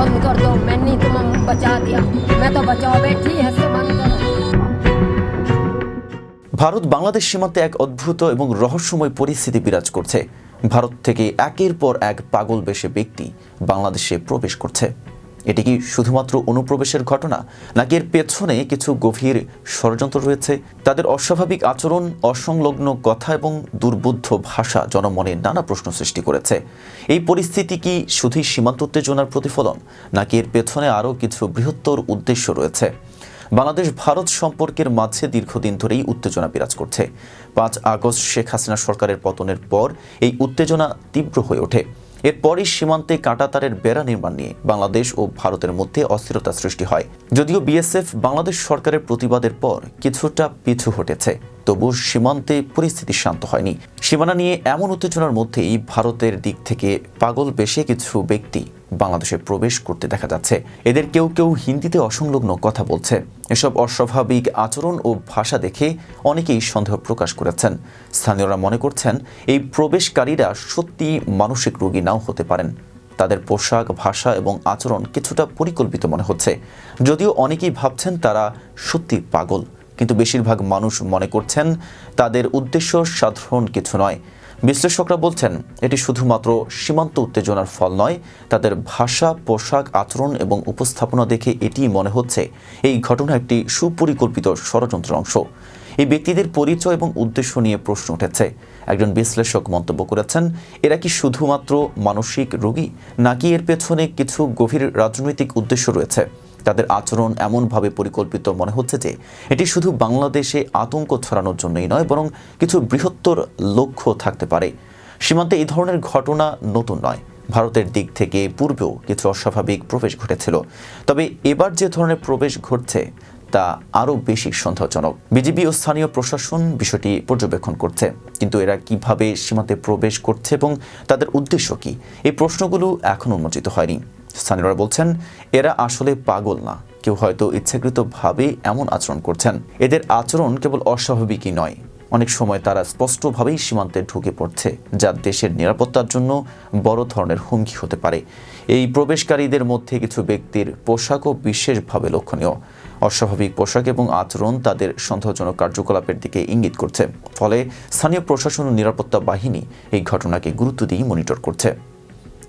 बंद कर दो मैंने तुम्हें बचा दिया मैं तो बचाओ बैठी है से बंद करो ভারত বাংলাদেশ সীমান্তে এক অদ্ভুত এবং রহস্যময় পরিস্থিতি বিরাজ করছে ভারত থেকে একের পর এক পাগল বেশে ব্যক্তি বাংলাদেশে প্রবেশ করছে এটি কি শুধুমাত্র অনুপ্রবেশের ঘটনা, নাকি এর পেছনে কিছু গভীর ষড়যন্ত্র রয়েছে? তাদের অস্বাভাবিক আচরণ, অসংলগ্ন কথা এবং দুর্বোধ্য ভাষা জনমনে নানা প্রশ্ন সৃষ্টি করেছে। এই পরিস্থিতি কি শুধুই সীমান্ত উত্তেজনার প্রতিফলন, নাকি এর পেছনে আরও কিছু বৃহত্তর উদ্দেশ্য রয়েছে? বাংলাদেশ ভারত সম্পর্কের মাঝে দীর্ঘদিন ধরেই উত্তেজনা বিরাজ করছে। পাঁচ আগস্ট শেখ হাসিনা সরকারের পতনের পর এই উত্তেজনা তীব্র হয়ে ওঠে। এরপরই সীমান্তে কাঁটাতারের বেড়া নির্মাণ নিয়ে বাংলাদেশ ও ভারতের মধ্যে অস্থিরতা সৃষ্টি হয়। যদিও বিএসএফ বাংলাদেশ সরকারের প্রতিবাদের পর কিছুটা পিছু হটেছে, তবু সীমান্তে পরিস্থিতি শান্ত হয়নি। সীমানা নিয়ে এমন উত্তেজনার মধ্যেই ভারতের দিক থেকে পাগল বেশে কিছু ব্যক্তি বাংলাদেশে প্রবেশ করতে দেখা যাচ্ছে। এদের কেউ কেউ হিন্দিতে অসংলগ্ন কথা বলছে। এসব অস্বাভাবিক আচরণ ও ভাষা দেখে অনেকেই সন্দেহ প্রকাশ করেছেন। স্থানীয়রা মনে করছেন, এই প্রবেশকারীরা সত্যি মানসিক রোগী নাও হতে পারেন। তাদের পোশাক, ভাষা এবং আচরণ কিছুটা পরিকল্পিত মনে হচ্ছে। যদিও অনেকেই ভাবছেন তারা সত্যি পাগল, কিন্তু বেশিরভাগ মানুষ মনে করছেন, তাদের উদ্দেশ্য সাধারণ কিছু নয়। বিশ্লেষকরা বলছেন, এটি শুধুমাত্র সীমান্ত উত্তেজনার ফল নয়, তাদের ভাষা, পোশাক, আচরণ এবং উপস্থাপনা দেখে এটি মনে হচ্ছে এই ঘটনা একটি সুপরিকল্পিত ষড়যন্ত্রের অংশ। এই ব্যক্তিদের পরিচয় এবং উদ্দেশ্য নিয়ে প্রশ্ন উঠেছে। একজন বিশ্লেষক মন্তব্য করেছেন, এরা কি শুধুমাত্র মানসিক রোগী, নাকি এর পেছনে কিছু গভীর রাজনৈতিক উদ্দেশ্য রয়েছে? তাদের আচরণ এমনভাবে পরিকল্পিত মনে হচ্ছে যে এটি শুধু বাংলাদেশে আতঙ্ক ছড়ানোর জন্যই নয়, বরং কিছু বৃহত্তর লক্ষ্য থাকতে পারে। সীমান্তে এই ধরনের ঘটনা নতুন নয়। ভারতের দিক থেকে পূর্বেও কিছু অস্বাভাবিক প্রবেশ ঘটেছিল। তবে এবার যে ধরনের প্রবেশ ঘটছে, তা আরও বেশি সন্দেহজনক। বিজেপি ও স্থানীয় প্রশাসন বিষয়টি পর্যবেক্ষণ করছে। কিন্তু এরা কীভাবে সীমান্তে প্রবেশ করছে এবং তাদের উদ্দেশ্য কি, এই প্রশ্নগুলো এখনও উন্মোচিত হয়নি। স্থানীয়রা বলছেন, এরা আসলে পাগল না। কেউ হয়তো ইচ্ছাকৃতভাবে এমন আচরণ করছেন। এদের আচরণ কেবল অস্বাভাবিকই নয়। অনেক সময় তারা স্পষ্টভাবেই সীমান্তে ঢুকে পড়ছে, যা দেশের নিরাপত্তার জন্য বড় ধরনের হুমকি হতে পারে। এই প্রবেশকারীদের মধ্যে কিছু ব্যক্তির পোশাকও বিশেষভাবে লক্ষণীয়। অস্বাভাবিক পোশাক এবং আচরণ তাদের সন্দেহজনক কার্যকলাপের দিকে ইঙ্গিত করছে। ফলে স্থানীয় প্রশাসন ও নিরাপত্তা বাহিনী এই ঘটনাকে গুরুত্ব দিয়ে মনিটর করছে।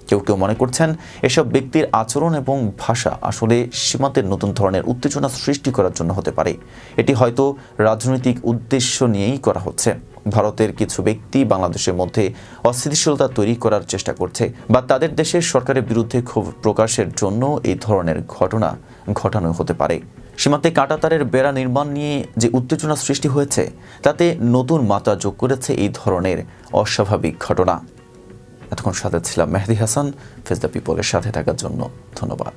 কেউ কেউ মনে করছেন এসব ব্যক্তির আচরণ এবং ভাষা আসলে সীমান্তের নতুন ধরনের উত্তেজনা সৃষ্টি করার জন্য হতে পারে। এটি হয়তো রাজনৈতিক উদ্দেশ্য নিয়েই করা হচ্ছে। ভারতের কিছু ব্যক্তি বাংলাদেশের মধ্যে অস্থিতিশীলতা তৈরি করার চেষ্টা করছে বা তাদের দেশের সরকারের বিরুদ্ধে ক্ষোভ প্রকাশের জন্য এই ধরনের ঘটনা ঘটানো হতে পারে। সীমান্তে কাঁটাতারের বেড়া নির্মাণ নিয়ে যে উত্তেজনা সৃষ্টি হয়েছে, তাতে নতুন মাত্রা যোগ করেছে এই ধরনের অস্বাভাবিক ঘটনা। এতক্ষণ সাথে ছিলাম মেহেদি হাসান ফেজ দ্য পিপলের সাথে থাকার জন্য ধন্যবাদ।